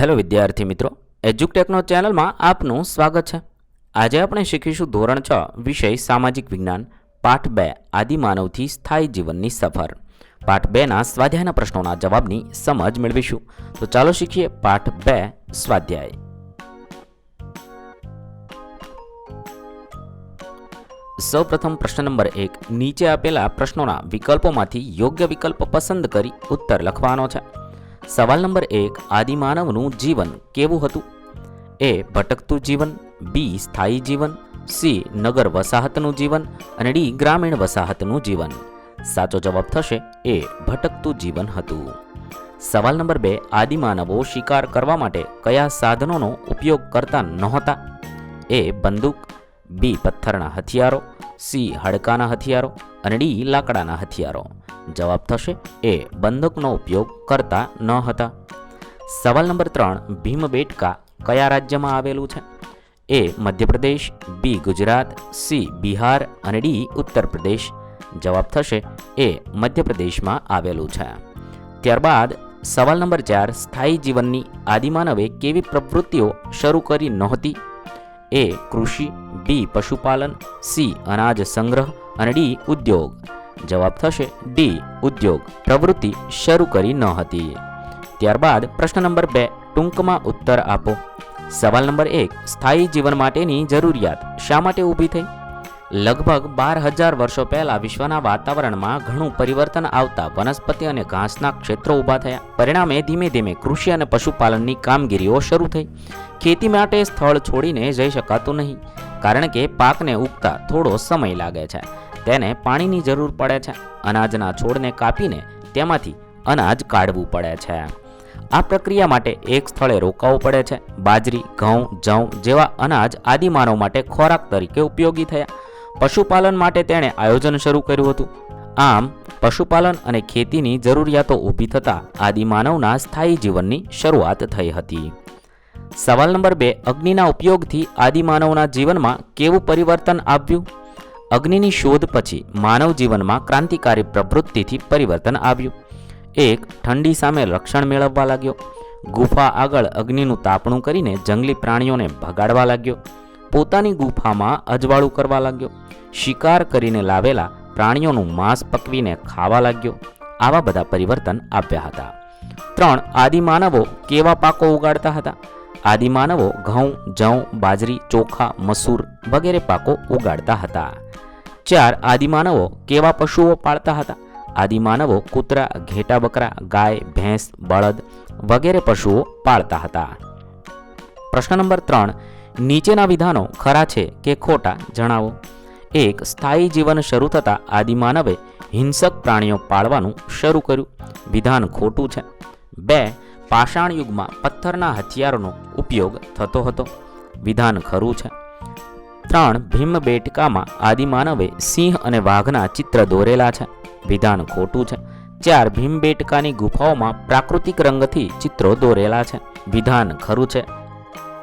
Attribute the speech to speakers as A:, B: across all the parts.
A: Hello વિદ્યાર્થી મિત્રો એજ્યુકટેકનો ચેનલમાં આપનું સ્વાગત છે. આજે આપણે શીખીશું ધોરણ છ, વિષય સામાજિક વિજ્ઞાન, પાઠ બે, આદિમાનવથી સ્થાયી જીવનની સફર. પાઠ બેના સ્વાધ્યાયના પ્રશ્નોના જવાબની સમજ મેળવીશું. તો ચાલો શીખીએ પાઠ બે, સ્વાધ્યાય. સૌપ્રથમ પ્રશ્ન નંબર એક, નીચે આપેલા પ્રશ્નોના વિકલ્પોમાંથી યોગ્ય વિકલ્પ પસંદ કરી ઉત્તર લખવાનો છે. સવાલ નંબર એક, આદિમાનવનું જીવન કેવું હતું? એ, ભટકતું જીવન, બી, સ્થાયી જીવન, સી, નગર વસાહતનું જીવન અને ડી, ગ્રામીણ વસાહતનું જીવન? સાચો જવાબ થશે, એ, ભટકતું જીવન હતું. સવાલ નંબર બે, આદિમાનવો શિકાર કરવા માટે કયા સાધનોનો ઉપયોગ કરતા નહોતા? એ, બંદૂક, બી, પથ્થરના હથિયારો સી, હાડકાના હથિયારો અને ડી, લાકડાના હથિયારો. જવાબ થશે એ, બંદૂકનો ઉપયોગ કરતા ન હતા. સવાલ નંબર ત્રણ ભીમબેટકા કયા રાજ્યમાં આવેલું છે? A, Madhya Pradesh, B, Gujarat, C, Bihar અને ડી ઉત્તર પ્રદેશ જવાબ થશે એ, મધ્યપ્રદેશમાં આવેલું છે. ત્યારબાદ, સવાલ નંબર ચાર, સ્થાયી જીવનની આદિમાનવે કેવી પ્રવૃત્તિઓ શરૂ કરી નહોતી? એ, કૃષિ બી પશુપાલન, સી અનાજ સંગ્રહ અને ડી ઉદ્યોગ. જવાબ થશે ડી ઉદ્યોગ. પ્રવૃત્તિ શરૂ કરી ન હતી. ત્યારબાદ પ્રશ્ન નંબર બે, ટૂંકમાં ઉત્તર આપો. સવાલ નંબર એક, સ્થાયી જીવન માટેની જરૂરિયાત શા માટે ઊભી થઈ? લગભગ બાર હજાર વર્ષો પહેલાં વિશ્વના વાતાવરણમાં ઘણું પરિવર્તન આવતા વનસ્પતિ અને ઘાસના ક્ષેત્રો ઊભા થયા. પરિણામે ધીમે ધીમે કૃષિ અને પશુપાલનની કામગીરીઓ શરૂ થઈ. ખેતી માટે સ્થળ છોડીને જઈ શકાતું નહીં. કારણ કે પાકને ઉગતા થોડો સમય લાગે છે. તેને પાણીની જરૂર પડે છે. અનાજના છોડને કાપીને તેમાંથી અનાજ કાઢવું પડે છે. આ પ્રક્રિયા માટે એક સ્થળે રોકાવું પડે છે. બાજરી, ઘઉં જવ જેવા અનાજ આદિમાનવ માટે ખોરાક તરીકે ઉપયોગી થયા. પશુપાલન માટે તેણે આયોજન શરૂ કર્યું હતું. આમ, પશુપાલન અને ખેતીની જરૂરિયાતો ઊભી થતાં આદિમાનવના સ્થાયી જીવનની શરૂઆત થઈ હતી. સવાલ નંબર બે, અગ્નિના ઉપયોગથી આદિમાનવના જીવનમાં કેવું પરિવર્તન આવ્યું? અગ્નિની શોધ પછી માનવ જીવનમાં ક્રાંતિકારી પ્રવૃત્તિથી પરિવર્તન આવ્યું. એક, ઠંડી સામે રક્ષણ મેળવવા લાગ્યો. ગુફા આગળ અગ્નિનું તાપણું કરીને જંગલી પ્રાણીઓને ભગાડવા લાગ્યો. પોતાની ગુફામાં અજવાળું કરવા લાગ્યો. શિકાર કરીને લાવેલા પ્રાણીઓનું માંસ પકવીને ખાવા લાગ્યો. આવા બધા પરિવર્તન આવ્યા હતા. ત્રણ, આદિમાનવો કેવા પાકો ઉગાડતા હતા? આદિમાનવો ઘઉં જવ બાજરી, ચોખા, મસૂર વગેરે પાકો ઉગાડતા હતા. ચાર આદિમાનવો કેવા પશુઓ પાળતા હતા? આદિમાનવો કૂતરા ઘેટા બકરા ગાય, ભેંસ, બળદ વગેરે પશુઓ પાળતા હતા. પ્રશ્ન નંબર ત્રણ, નીચેના વિધાનો ખરા છે કે ખોટા જણાવો? એક, સ્થાયી જીવન શરૂ થતાં આદિમાનવે હિંસક પ્રાણીઓ પાળવાનું શરૂ કર્યું. વિધાન ખોટું છે. બે પાષાણ યુગમાં પથ્થરના હથિયારોનો ઉપયોગ થતો હતો. વિધાન ખરું છે. ત્રણ ભીમબેટકામાં આદિમાનવે સિંહ અને વાઘના ચિત્ર દોરેલા છે. વિધાન ખોટું છે. ચાર ભીમબેટકાની ગુફાઓમાં પ્રાકૃતિક રંગથી ચિત્રો દોરેલા છે. વિધાન ખરું છે.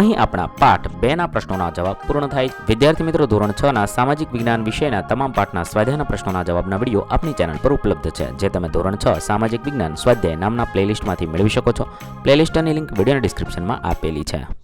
A: અહીં આપણા પાઠ બેના પ્રશ્નોના જવાબ પૂર્ણ થાય. વિદ્યાર્થી મિત્રો, ધોરણ છ ના સામાજિક વિજ્ઞાન વિષયના તમામ પાઠના સ્વાધ્યાયના પ્રશ્નોના જવાબના વીડિયો આપની ચેનલ પર ઉપલબ્ધ છે, જે તમે ધોરણ છ સામાજિક વિજ્ઞાન સ્વાધ્યાય નામના પ્લેલિસ્ટમાંથી મેળવી શકો છો. પ્લેલિસ્ટની લિંક વિડીયોના ડિસ્ક્રિપ્શનમાં આપેલી છે.